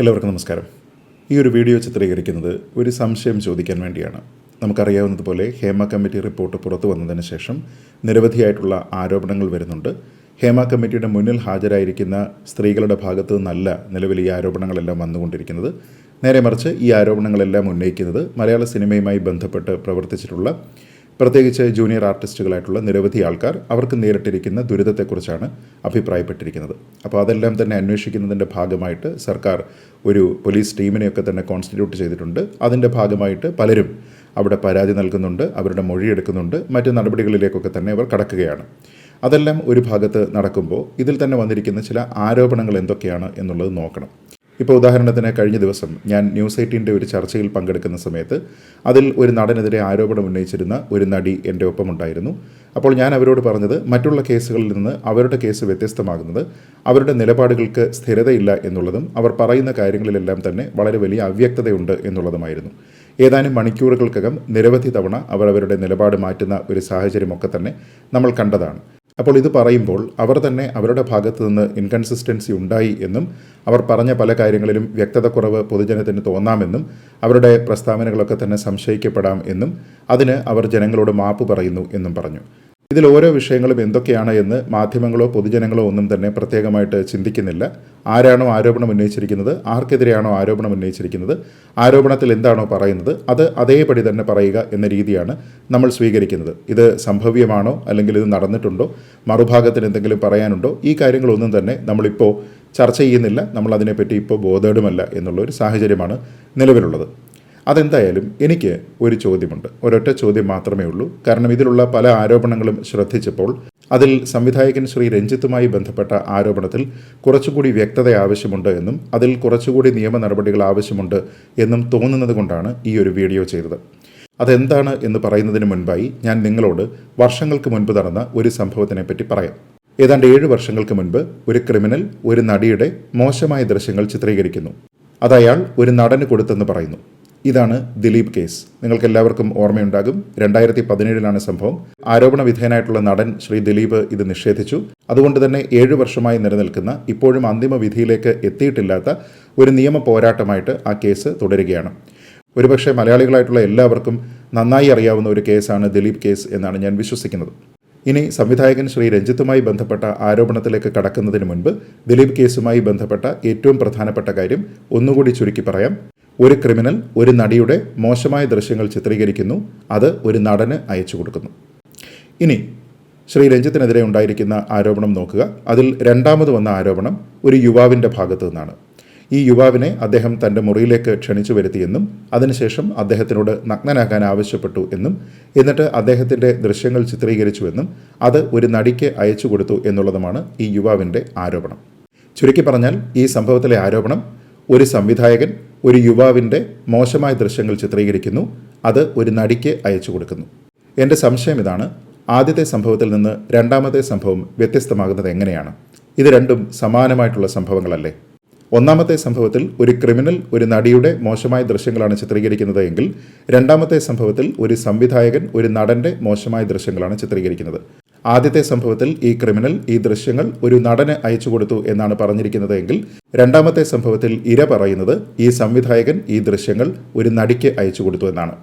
എല്ലാവർക്കും നമസ്കാരം. ഈ ഒരു വീഡിയോ ചിത്രീകരിക്കുന്നത് ഒരു സംശയം ചോദിക്കാൻ വേണ്ടിയാണ്. നമുക്കറിയാവുന്നതുപോലെ ഹേമ കമ്മിറ്റി റിപ്പോർട്ട് പുറത്തു വന്നതിന് ശേഷം നിരവധിയായിട്ടുള്ള ആരോപണങ്ങൾ വരുന്നുണ്ട്. ഹേമ കമ്മിറ്റിയുടെ മുന്നിൽ ഹാജരായിരിക്കുന്ന സ്ത്രീകളുടെ ഭാഗത്തു നിന്നല്ല നിലവിൽ ഈ ആരോപണങ്ങളെല്ലാം വന്നുകൊണ്ടിരിക്കുന്നത്. നേരെ മറിച്ച് ഈ ആരോപണങ്ങളെല്ലാം ഉന്നയിക്കുന്നത് മലയാള സിനിമയുമായി ബന്ധപ്പെട്ട് പ്രവർത്തിച്ചിട്ടുള്ള പ്രത്യേകിച്ച് ജൂനിയർ ആർട്ടിസ്റ്റുകളായിട്ടുള്ള നിരവധി ആൾക്കാർ അവർക്ക് നേരിട്ടിരിക്കുന്ന ദുരിതത്തെക്കുറിച്ചാണ് അഭിപ്രായപ്പെട്ടിരിക്കുന്നത്. അപ്പോൾ അതെല്ലാം തന്നെ അന്വേഷിക്കുന്നതിന്റെ ഭാഗമായിട്ട് സർക്കാർ ഒരു പോലീസ് ടീമിനെയൊക്കെ തന്നെ കോൺസ്റ്റിറ്റ്യൂട്ട് ചെയ്തിട്ടുണ്ട്. അതിന്റെ ഭാഗമായിട്ട് പലരും അവിടെ പരാതി നൽകുന്നുണ്ട് അവരുടെ മൊഴിയെടുക്കുന്നുണ്ട് മറ്റ് നടപടികളിലേക്കൊക്കെ തന്നെ അവർ കടക്കുകയാണ്. അതെല്ലാം ഒരു ഭാഗത്ത് നടക്കുമ്പോൾ ഇതിൽ തന്നെ വന്നിരിക്കുന്ന ചില ആരോപണങ്ങൾ എന്തൊക്കെയാണ് എന്നുള്ളത് നോക്കണം. ഇപ്പോൾ ഉദാഹരണത്തിന് കഴിഞ്ഞ ദിവസം ഞാൻ ന്യൂസ് എയ്റ്റീന്റെ ഒരു ചർച്ചയിൽ പങ്കെടുക്കുന്ന സമയത്ത് അതിൽ ഒരു നടനെതിരെ ആരോപണം ഉന്നയിച്ചിരുന്ന ഒരു നടി എന്റെ ഒപ്പമുണ്ടായിരുന്നു. അപ്പോൾ ഞാൻ അവരോട് പറഞ്ഞത് മറ്റുള്ള കേസുകളിൽ നിന്ന് അവരുടെ കേസ് വ്യത്യസ്തമാകുന്നത് അവരുടെ നിലപാടുകൾക്ക് സ്ഥിരതയില്ല എന്നുള്ളതും അവർ പറയുന്ന കാര്യങ്ങളിലെല്ലാം തന്നെ വളരെ വലിയ അവ്യക്തതയുണ്ട് എന്നുള്ളതുമായിരുന്നു. ഏതാനും മണിക്കൂറുകൾക്കകം നിരവധി തവണ അവർ അവരുടെ നിലപാട് മാറ്റുന്ന ഒരു സാഹചര്യമൊക്കെ തന്നെ നമ്മൾ കണ്ടതാണ്. അപ്പോൾ ഇത് പറയുമ്പോൾ അവർ തന്നെ അവരുടെ ഭാഗത്തു നിന്ന് ഇൻകൺസിസ്റ്റൻസി ഉണ്ടായി എന്നും അവർ പറഞ്ഞ പല കാര്യങ്ങളിലും വ്യക്തതക്കുറവ് പൊതുജനത്തിന് തോന്നാമെന്നും അവരുടെ പ്രസ്താവനകളൊക്കെ തന്നെ സംശയിക്കപ്പെടാം എന്നും അതിന് അവർ ജനങ്ങളോട് മാപ്പ് പറയുന്നു എന്നും പറഞ്ഞു. ഇതിൽ ഓരോ വിഷയങ്ങളും എന്തൊക്കെയാണ് എന്ന് മാധ്യമങ്ങളോ പൊതുജനങ്ങളോ ഒന്നും തന്നെ പ്രത്യേകമായിട്ട് ചിന്തിക്കുന്നില്ല. ആരാണോ ആരോപണം ഉന്നയിച്ചിരിക്കുന്നത് ആർക്കെതിരെയാണോ ആരോപണം ഉന്നയിച്ചിരിക്കുന്നത് ആരോപണത്തിൽ എന്താണോ പറയുന്നത് അത് അതേപടി തന്നെ പറയുക എന്ന രീതിയാണ് നമ്മൾ സ്വീകരിക്കുന്നത്. ഇത് സംഭവ്യമാണോ അല്ലെങ്കിൽ ഇത് നടന്നിട്ടുണ്ടോ മറുഭാഗത്തിന് എന്തെങ്കിലും പറയാനുണ്ടോ ഈ കാര്യങ്ങളൊന്നും തന്നെ നമ്മളിപ്പോൾ ചർച്ച ചെയ്യുന്നില്ല നമ്മൾ അതിനെപ്പറ്റി ഇപ്പോൾ ബോധേടുമല്ല എന്നുള്ള ഒരു സാഹചര്യമാണ് നിലവിലുള്ളത്. അതെന്തായാലും എനിക്ക് ഒരു ചോദ്യമുണ്ട്. ഒരൊറ്റ ചോദ്യം മാത്രമേ ഉള്ളൂ. കാരണം ഇതിലുള്ള പല ആരോപണങ്ങളും ശ്രദ്ധിച്ചപ്പോൾ അതിൽ സംവിധായകൻ ശ്രീ രഞ്ജിത്തുമായി ബന്ധപ്പെട്ട ആരോപണത്തിൽ കുറച്ചുകൂടി വ്യക്തത ആവശ്യമുണ്ട് എന്നും അതിൽ കുറച്ചുകൂടി നിയമ നടപടികൾ ആവശ്യമുണ്ട് എന്നും തോന്നുന്നത് കൊണ്ടാണ് ഈ ഒരു വീഡിയോ ചെയ്തത്. അതെന്താണ് എന്ന് പറയുന്നതിന് മുൻപായി ഞാൻ നിങ്ങളോട് വർഷങ്ങൾക്ക് മുൻപ് നടന്ന ഒരു സംഭവത്തിനെ പറ്റി പറയാം. ഏതാണ്ട് ഏഴ് വർഷങ്ങൾക്ക് മുൻപ് ഒരു ക്രിമിനൽ ഒരു നടിയുടെ മോശമായ ദൃശ്യങ്ങൾ ചിത്രീകരിക്കുന്നു. അത് അയാൾ ഒരു നടന് കൊടുത്തെന്ന് പറയുന്നു. ഇതാണ് ദിലീപ് കേസ്. നിങ്ങൾക്ക് എല്ലാവർക്കും ഓർമ്മയുണ്ടാകും. രണ്ടായിരത്തി പതിനേഴിലാണ് സംഭവം. ആരോപണ വിധേയനായിട്ടുള്ള നടൻ ശ്രീ ദിലീപ് ഇത് നിഷേധിച്ചു. അതുകൊണ്ട് തന്നെ ഏഴു വർഷമായി നിലനിൽക്കുന്ന ഇപ്പോഴും അന്തിമ വിധിയിലേക്ക് എത്തിയിട്ടില്ലാത്ത ഒരു നിയമ പോരാട്ടമായിട്ട് ആ കേസ് തുടരുകയാണ്. ഒരുപക്ഷെ മലയാളികളായിട്ടുള്ള എല്ലാവർക്കും നന്നായി അറിയാവുന്ന ഒരു കേസാണ് ദിലീപ് കേസ് എന്നാണ് ഞാൻ വിശ്വസിക്കുന്നത്. ഇനി സംവിധായകൻ ശ്രീ രഞ്ജിത്തുമായി ബന്ധപ്പെട്ട ആരോപണത്തിലേക്ക് കടക്കുന്നതിന് മുൻപ് ദിലീപ് കേസുമായി ബന്ധപ്പെട്ട ഏറ്റവും പ്രധാനപ്പെട്ട കാര്യം ഒന്നുകൂടി ചുരുക്കി പറയാം. ഒരു ക്രിമിനൽ ഒരു നടിയുടെ മോശമായ ദൃശ്യങ്ങൾ ചിത്രീകരിക്കുന്നു അത് ഒരു നടന് അയച്ചു കൊടുക്കുന്നു. ഇനി ശ്രീ രഞ്ജിത്തിനെതിരെ ഉണ്ടായിരിക്കുന്ന ആരോപണം നോക്കുക. അതിൽ രണ്ടാമത് വന്ന ആരോപണം ഒരു യുവാവിന്റെ ഭാഗത്തു നിന്നാണ്. ഈ യുവാവിനെ അദ്ദേഹം തന്റെ മുറിയിലേക്ക് ക്ഷണിച്ചു വരുത്തിയെന്നും അതിനുശേഷം അദ്ദേഹത്തിനോട് നഗ്നനാകാൻ ആവശ്യപ്പെട്ടു എന്നും എന്നിട്ട് അദ്ദേഹത്തിന്റെ ദൃശ്യങ്ങൾ ചിത്രീകരിച്ചുവെന്നും അത് ഒരു നടിക്ക് അയച്ചു കൊടുത്തു എന്നുള്ളതുമാണ് ഈ യുവാവിന്റെ ആരോപണം. ചുരുക്കി പറഞ്ഞാൽ ഈ സംഭവത്തിലെ ആരോപണം ഒരു സംവിധായകൻ ഒരു യുവാവിന്റെ മോശമായ ദൃശ്യങ്ങൾ ചിത്രീകരിക്കുന്നു. അത് ഒരു നടിക്ക് അയച്ചു കൊടുക്കുന്നു. എന്റെ സംശയം ഇതാണ്. ആദ്യത്തെ സംഭവത്തിൽ നിന്ന് രണ്ടാമത്തെ സംഭവം വ്യത്യസ്തമാകുന്നത് എങ്ങനെയാണ്? ഇത് രണ്ടും സമാനമായിട്ടുള്ള സംഭവങ്ങളല്ലേ? ഒന്നാമത്തെ സംഭവത്തിൽ ഒരു ക്രിമിനൽ ഒരു നടിയുടെ മോശമായ ദൃശ്യങ്ങളാണ് ചിത്രീകരിക്കുന്നത് എങ്കിൽ രണ്ടാമത്തെ സംഭവത്തിൽ ഒരു സംവിധായകൻ ഒരു നടന്റെ മോശമായ ദൃശ്യങ്ങളാണ് ചിത്രീകരിക്കുന്നത്. ആദ്യത്തെ സംഭവത്തിൽ ഈ ക്രിമിനൽ ഈ ദൃശ്യങ്ങൾ ഒരു നടന് അയച്ചു കൊടുത്തു എന്നാണ് പറഞ്ഞിരിക്കുന്നത് എങ്കിൽ രണ്ടാമത്തെ സംഭവത്തിൽ ഇര പറയുന്നത് ഈ സംവിധായകൻ ഈ ദൃശ്യങ്ങൾ ഒരു നടിക്ക് അയച്ചു കൊടുത്തു എന്നാണ്.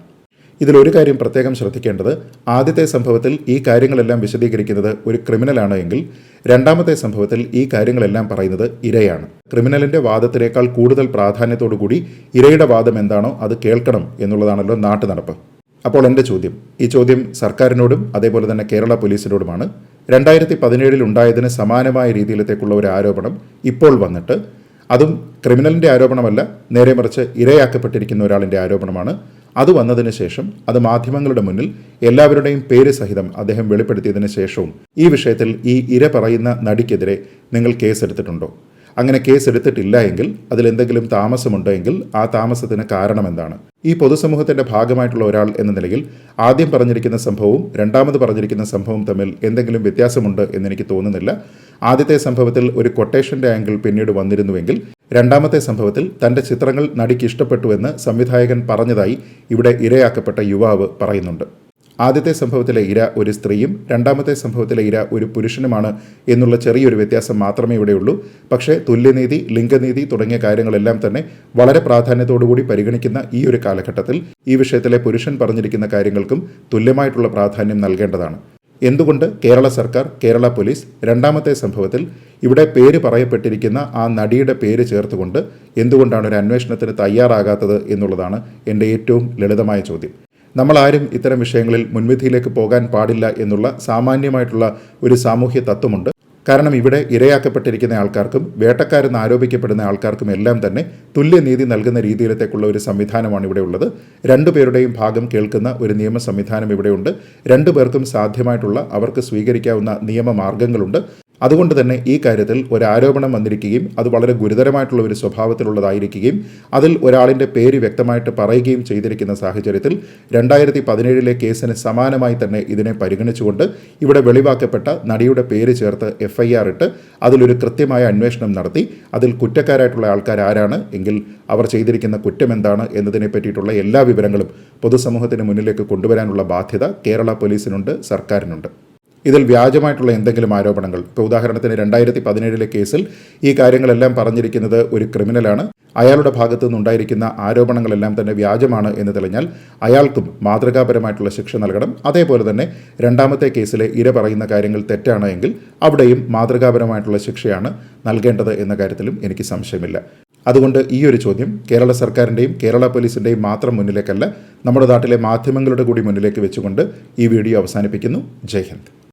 ഇതിലൊരു കാര്യം പ്രത്യേകം ശ്രദ്ധിക്കേണ്ടത് ആദ്യത്തെ സംഭവത്തിൽ ഈ കാര്യങ്ങളെല്ലാം വിശദീകരിക്കുന്നത് ഒരു ക്രിമിനലാണ് എങ്കിൽ രണ്ടാമത്തെ സംഭവത്തിൽ ഈ കാര്യങ്ങളെല്ലാം പറയുന്നത് ഇരയാണ്. ക്രിമിനലിന്റെ വാദത്തിനേക്കാൾ കൂടുതൽ പ്രാധാന്യത്തോടുകൂടി ഇരയുടെ വാദം എന്താണോ അത് കേൾക്കണം എന്നുള്ളതാണല്ലോ നാട്ടു നടപ്പ് അപ്പോൾ എന്റെ ചോദ്യം ഈ ചോദ്യം സർക്കാരിനോടും അതേപോലെ തന്നെ കേരള പോലീസിനോടുമാണ്. രണ്ടായിരത്തി പതിനേഴിൽ ഉണ്ടായതിന് സമാനമായ രീതിയിലത്തേക്കുള്ള ഒരു ആരോപണം ഇപ്പോൾ വന്നിട്ട് അതും ക്രിമിനലിന്റെ ആരോപണമല്ല നേരെ മറിച്ച് ഇരയാക്കപ്പെട്ടിരിക്കുന്ന ഒരാളിന്റെ ആരോപണമാണ്. അത് വന്നതിന് ശേഷം അത് മാധ്യമങ്ങളുടെ മുന്നിൽ എല്ലാവരുടെയും പേര് സഹിതം അദ്ദേഹം വെളിപ്പെടുത്തിയതിന് ശേഷവും ഈ വിഷയത്തിൽ ഈ ഇര പറയുന്ന നടിക്കെതിരെ നിങ്ങൾ കേസെടുത്തിട്ടുണ്ടോ? അങ്ങനെ കേസ് എടുത്തിട്ടില്ല എങ്കിൽ അതിലെന്തെങ്കിലും താമസമുണ്ടെങ്കിൽ ആ താമസത്തിന് കാരണം എന്താണ്? ഈ പൊതുസമൂഹത്തിന്റെ ഭാഗമായിട്ടുള്ള ഒരാൾ എന്ന നിലയിൽ ആദ്യം പറഞ്ഞിരിക്കുന്ന സംഭവവും രണ്ടാമത് പറഞ്ഞിരിക്കുന്ന സംഭവവും തമ്മിൽ എന്തെങ്കിലും വ്യത്യാസമുണ്ട് എന്നെനിക്ക് തോന്നുന്നില്ല. ആദ്യത്തെ സംഭവത്തിൽ ഒരു കൊട്ടേഷന്റെ ആംഗിൾ പിന്നീട് വന്നിരുന്നുവെങ്കിൽ രണ്ടാമത്തെ സംഭവത്തിൽ തന്റെ ചിത്രങ്ങൾ നടിക്ക് ഇഷ്ടപ്പെട്ടുവെന്ന് സംവിധായകൻ പറഞ്ഞതായി ഇവിടെ ഇരയാക്കപ്പെട്ട യുവാവ് പറയുന്നുണ്ട്. ആദ്യത്തെ സംഭവത്തിലെ ഇര ഒരു സ്ത്രീയും രണ്ടാമത്തെ സംഭവത്തിലെ ഇര ഒരു പുരുഷനുമാണ് എന്നുള്ള ചെറിയൊരു വ്യത്യാസം മാത്രമേ ഇവിടെയുള്ളൂ പക്ഷേ തുല്യനീതി ലിംഗനീതി തുടങ്ങിയ കാര്യങ്ങളെല്ലാം തന്നെ വളരെ പ്രാധാന്യത്തോടുകൂടി പരിഗണിക്കുന്ന ഈ ഒരു കാലഘട്ടത്തിൽ ഈ വിഷയത്തിലെ പുരുഷൻ പറഞ്ഞിരിക്കുന്ന കാര്യങ്ങൾക്കും തുല്യമായിട്ടുള്ള പ്രാധാന്യം നൽകേണ്ടതാണ്. എന്തുകൊണ്ട് കേരള സർക്കാർ കേരള പോലീസ് രണ്ടാമത്തെ സംഭവത്തിൽ ഇവിടെ പേര് പറയപ്പെട്ടിരിക്കുന്ന ആ നടിയുടെ പേര് ചേർത്തുകൊണ്ട് എന്തുകൊണ്ടാണ് ഒരു അന്വേഷണത്തിന് തയ്യാറാകാത്തത് എന്നുള്ളതാണ് എന്റെ ഏറ്റവും ലളിതമായ ചോദ്യം. നമ്മളാരും ഇത്തരം വിഷയങ്ങളിൽ മുൻവിധിയിലേക്ക് പോകാൻ പാടില്ല എന്നുള്ള സാമാന്യമായിട്ടുള്ള ഒരു സാമൂഹ്യ തത്വമുണ്ട്. കാരണം ഇവിടെ ഇരയാക്കപ്പെട്ടിരിക്കുന്ന ആൾക്കാർക്കും വേട്ടക്കാരെന്ന് ആരോപിക്കപ്പെടുന്ന ആൾക്കാർക്കും എല്ലാം തന്നെ തുല്യനീതി നൽകുന്ന രീതിയിലത്തേക്കുള്ള ഒരു സംവിധാനമാണ് ഇവിടെ ഉള്ളത്. രണ്ടുപേരുടെയും ഭാഗം കേൾക്കുന്ന ഒരു നിയമ സംവിധാനം ഇവിടെയുണ്ട് രണ്ടു പേർക്കും സാധ്യമായിട്ടുള്ള അവർക്ക് സ്വീകരിക്കാവുന്ന നിയമമാർഗങ്ങളുണ്ട്. അതുകൊണ്ട് തന്നെ ഈ കാര്യത്തിൽ ഒരു ആരോപണം വന്നിരിക്കുകയും അത് വളരെ ഗുരുതരമായിട്ടുള്ള ഒരു സ്വഭാവത്തിലുള്ളതായിരിക്കുകയും അതിൽ ഒരാളിന്റെ പേര് വ്യക്തമായിട്ട് പറയുകയും ചെയ്തിരിക്കുന്ന സാഹചര്യത്തിൽ രണ്ടായിരത്തി പതിനേഴിലെ കേസിന് സമാനമായി തന്നെ ഇതിനെ പരിഗണിച്ചുകൊണ്ട് ഇവിടെ വെളിവാക്കപ്പെട്ട നടിയുടെ പേര് ചേർത്ത് എഫ് ഐ ആർ ഇട്ട് അതിലൊരു കൃത്യമായ അന്വേഷണം നടത്തി. അതിൽ കുറ്റക്കാരായിട്ടുള്ള ആൾക്കാർ ആരാണ് എങ്കിൽ അവർ ചെയ്തിരിക്കുന്ന കുറ്റം എന്താണ് എന്നതിനെ പറ്റിയിട്ടുള്ള എല്ലാ വിവരങ്ങളും പൊതുസമൂഹത്തിന് മുന്നിലേക്ക് കൊണ്ടുവരാനുള്ള ബാധ്യത കേരള പോലീസിനുണ്ട് സർക്കാരിനുണ്ട്. ഇതിൽ വ്യാജമായിട്ടുള്ള എന്തെങ്കിലും ആരോപണങ്ങൾ. ഇപ്പോൾ ഉദാഹരണത്തിന് രണ്ടായിരത്തി പതിനേഴിലെ കേസിൽ ഈ കാര്യങ്ങളെല്ലാം പറഞ്ഞിരിക്കുന്നത് ഒരു ക്രിമിനലാണ്. അയാളുടെ ഭാഗത്തു നിന്നുണ്ടായിരിക്കുന്ന ആരോപണങ്ങളെല്ലാം തന്നെ വ്യാജമാണ് എന്ന് തെളിഞ്ഞാൽ അയാൾക്കും മാതൃകാപരമായിട്ടുള്ള ശിക്ഷ നൽകണം. അതേപോലെ തന്നെ രണ്ടാമത്തെ കേസിലെ ഇര പറയുന്ന കാര്യങ്ങൾ തെറ്റാണ് എങ്കിൽ അവിടെയും മാതൃകാപരമായിട്ടുള്ള ശിക്ഷയാണ് നൽകേണ്ടത് എന്ന കാര്യത്തിലും എനിക്ക് സംശയമില്ല. അതുകൊണ്ട് ഈ ഒരു ചോദ്യം കേരള സർക്കാരിന്റെയും കേരള പോലീസിന്റെയും മാത്രം മുന്നിലേക്കല്ല നമ്മുടെ നാട്ടിലെ മാധ്യമങ്ങളുടെ കൂടി മുന്നിലേക്ക് വെച്ചുകൊണ്ട് ഈ വീഡിയോ അവസാനിപ്പിക്കുന്നു. ജയ് ഹിന്ദ്.